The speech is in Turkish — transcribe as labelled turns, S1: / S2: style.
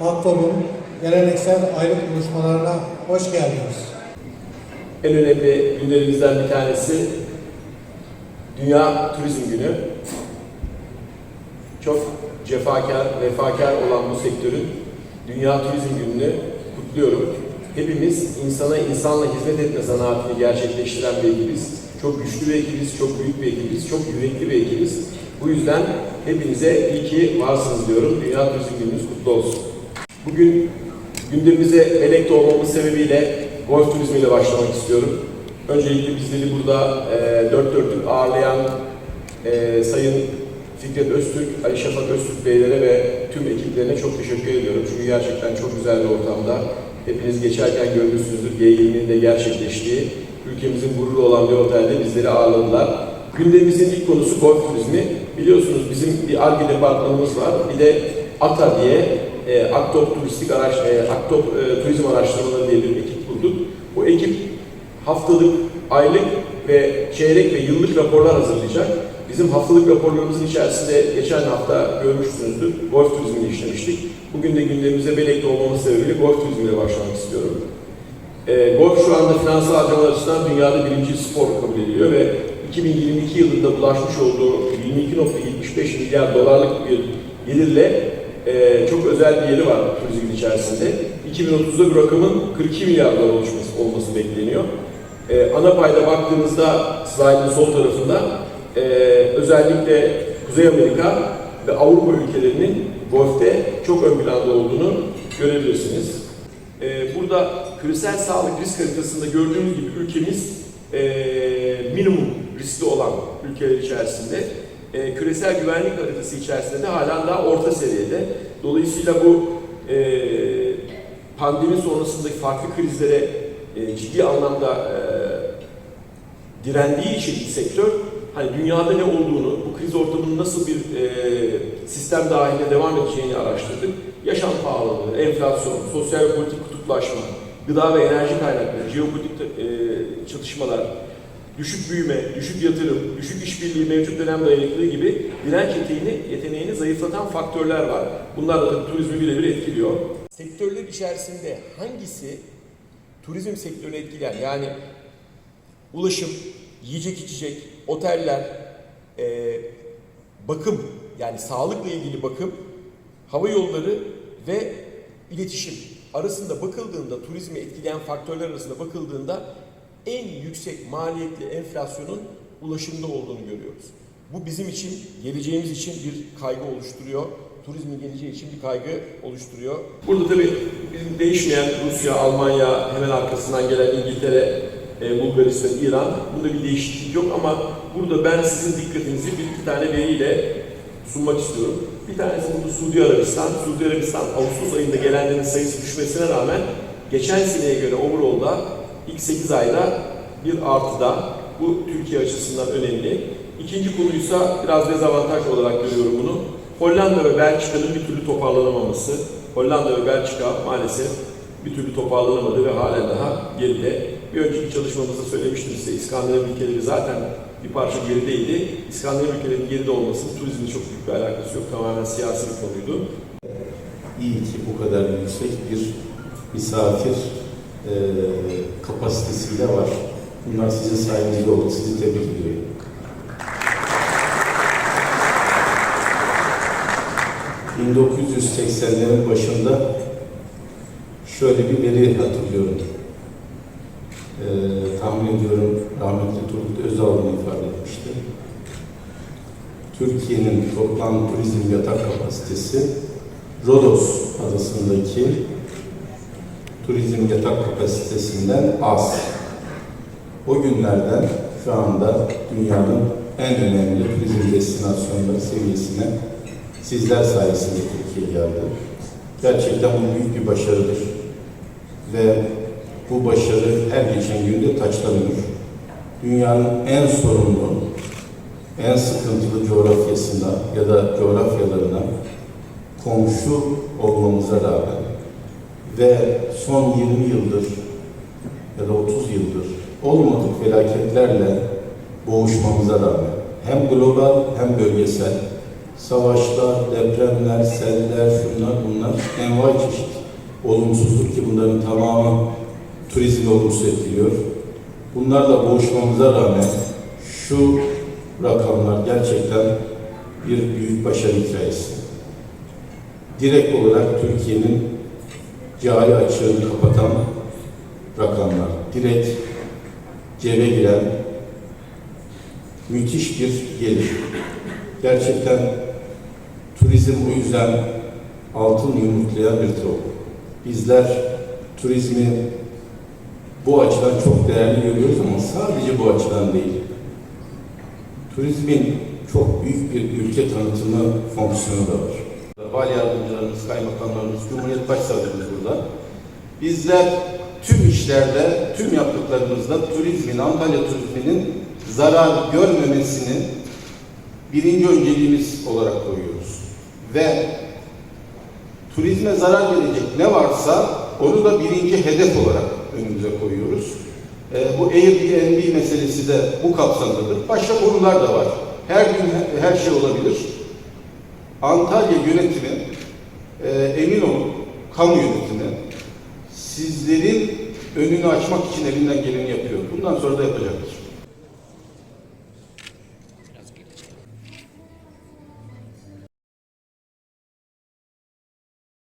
S1: Aktop'un geleneksel aylık buluşmalarına hoş geldiniz.
S2: En önemli günlerimizden bir tanesi Dünya Turizm Günü. Çok cefakar, vefakar olan bu sektörün Dünya Turizm Günü'nü kutluyorum. Hepimiz insana insanla hizmet etme zanaatini gerçekleştiren bir ekibiz. Çok güçlü bir ekibiz, çok büyük bir ekibiz, çok yürekli bir ekibiz. Bu yüzden hepinize iyi ki varsınız diyorum. Dünya Turizm Gününüz kutlu olsun. Bugün gündemimize melekte olmamız sebebiyle golf turizmiyle başlamak istiyorum. Öncelikle bizleri burada e, dört dörtlük ağırlayan e, Sayın Fikret Öztürk, Ali Şafak Öztürk Beylere ve tüm ekiplerine çok teşekkür ediyorum. Çünkü gerçekten çok güzel bir ortamda. Hepiniz geçerken görmüşsünüzdür G20'nin de gerçekleştiği, ülkemizin gururu olan bir otelde bizleri ağırladılar. Gündemimizin ilk konusu golf turizmi. Biliyorsunuz bizim bir ARGE departmanımız var. Bir de ATA diye e, Aktop Turistik Araç, e, Aktop e, Turizm Araştırmaları diye bir ekip kurduk. Bu ekip haftalık, aylık ve çeyrek ve yıllık raporlar hazırlayacak. Bizim haftalık raporlarımızın içerisinde geçen hafta görmüşsünüzdür. Golf turizmini işlemiştik. Bugün de gündemimize Belek'te olmamız sebebiyle golf turizmiyle başlamak istiyorum. E, golf şu anda finansal harcamalar açısından dünyada birinci spor kabul ediliyor ve 2022 yılında bulaşmış olduğu 22.75 milyar dolarlık bir gelirle e, çok özel bir yeri var turizmin içerisinde. 2030'da bu rakamın 42 milyar dolar oluşması, olması bekleniyor. E, ana payda baktığımızda slide'ın sol tarafında e, özellikle Kuzey Amerika ve Avrupa ülkelerinin golfte çok ön planda olduğunu görebilirsiniz. E, burada küresel sağlık risk haritasında gördüğünüz gibi ülkemiz e, minimum riskli olan ülkeler içerisinde. E, küresel güvenlik haritası içerisinde de halen daha orta seviyede. Dolayısıyla bu e, pandemi sonrasındaki farklı krizlere e, ciddi anlamda e, direndiği için sektör hani dünyada ne olduğunu, bu kriz ortamının nasıl bir e, sistem dahilinde devam edeceğini araştırdık. Yaşam pahalılığı, enflasyon, sosyal ve politik kutuplaşma, gıda ve enerji kaynakları, jeopolitik e, çatışmalar, düşük büyüme, düşük yatırım, düşük işbirliği, mevcut dönem dayanıklılığı gibi direnç yeteneğini, yeteneğini zayıflatan faktörler var. Bunlar da turizmi birebir etkiliyor. Sektörler içerisinde hangisi turizm sektörünü etkileyen yani ulaşım, yiyecek içecek, oteller, e, bakım yani sağlıkla ilgili bakım, hava yolları ve iletişim arasında bakıldığında turizmi etkileyen faktörler arasında bakıldığında en yüksek maliyetli enflasyonun ulaşımda olduğunu görüyoruz. Bu bizim için, geleceğimiz için bir kaygı oluşturuyor. Turizmin geleceği için bir kaygı oluşturuyor. Burada tabii bizim değişmeyen Rusya, Almanya, hemen arkasından gelen İngiltere, e, Bulgaristan, İran. Bunda bir değişiklik yok ama burada ben sizin dikkatinizi bir iki tane veriyle sunmak istiyorum. Bir tanesi burada Suudi Arabistan. Suudi Arabistan Ağustos ayında gelenlerin sayısı düşmesine rağmen geçen seneye göre overall'da ilk 8 ayda bir artıda. Bu Türkiye açısından önemli. İkinci konuysa biraz dezavantaj olarak görüyorum bunu. Hollanda ve Belçika'nın bir türlü toparlanamaması. Hollanda ve Belçika maalesef bir türlü toparlanamadı ve halen daha geride. Bir önceki çalışmamızda söylemiştim size İskandinav ülkeleri zaten bir parça gerideydi. İskandinav ülkelerinin geride olmasının turizmle çok büyük bir alakası yok. Tamamen siyasi bir konuydu.
S3: İyi ki bu kadar yüksek bir misafir e, kapasitesiyle var. Bunlar sizin sayenizde oldu. Sizi tebrik ediyorum. ...1980'lerin başında şöyle bir veri hatırlıyorum. Ee, tahmin ediyorum rahmetli Turgut Özal'ın ifade etmişti. Türkiye'nin toplam turizm yatak kapasitesi Rodos adasındaki turizm yatak kapasitesinden az. O günlerden şu anda dünyanın en önemli turizm destinasyonları seviyesine sizler sayesinde Türkiye geldi. Gerçekten bu büyük bir başarıdır. Ve bu başarı her geçen günde taçlanıyor. Dünyanın en sorunlu, en sıkıntılı coğrafyasında ya da coğrafyalarına komşu olmamıza rağmen ve son 20 yıldır ya da 30 yıldır olmadık felaketlerle boğuşmamıza rağmen hem global hem bölgesel Savaşlar, depremler, seller, şunlar bunlar envai çeşit olumsuzluk ki bunların tamamı turizmi olumsuz etkiliyor. Bunlarla boğuşmamıza rağmen şu rakamlar gerçekten bir büyük başarı hikayesi. Direkt olarak Türkiye'nin cari açığını kapatan rakamlar. Direkt cebe giren müthiş bir gelir. Gerçekten turizm o yüzden altın yumurtlayan bir tavuk. Bizler turizmi bu açıdan çok değerli görüyoruz ama sadece bu açıdan değil. Turizmin çok büyük bir ülke tanıtımı fonksiyonu da var. Vali yardımcılarımız, kaymakamlarımız, Cumhuriyet Başsavcımız burada. Bizler tüm işlerde, tüm yaptıklarımızda turizmin, Antalya turizminin zarar görmemesini birinci önceliğimiz olarak koyuyoruz. Ve turizme zarar verecek ne varsa onu da birinci hedef olarak önümüze koyuyoruz. Ee, bu Airbnb meselesi de bu kapsamdadır. Başka konular da var. Her gün he- her şey olabilir. Antalya yönetimi, e, emin olun kamu yönetimi sizlerin önünü açmak için elinden geleni yapıyor. Bundan sonra da yapacaktır.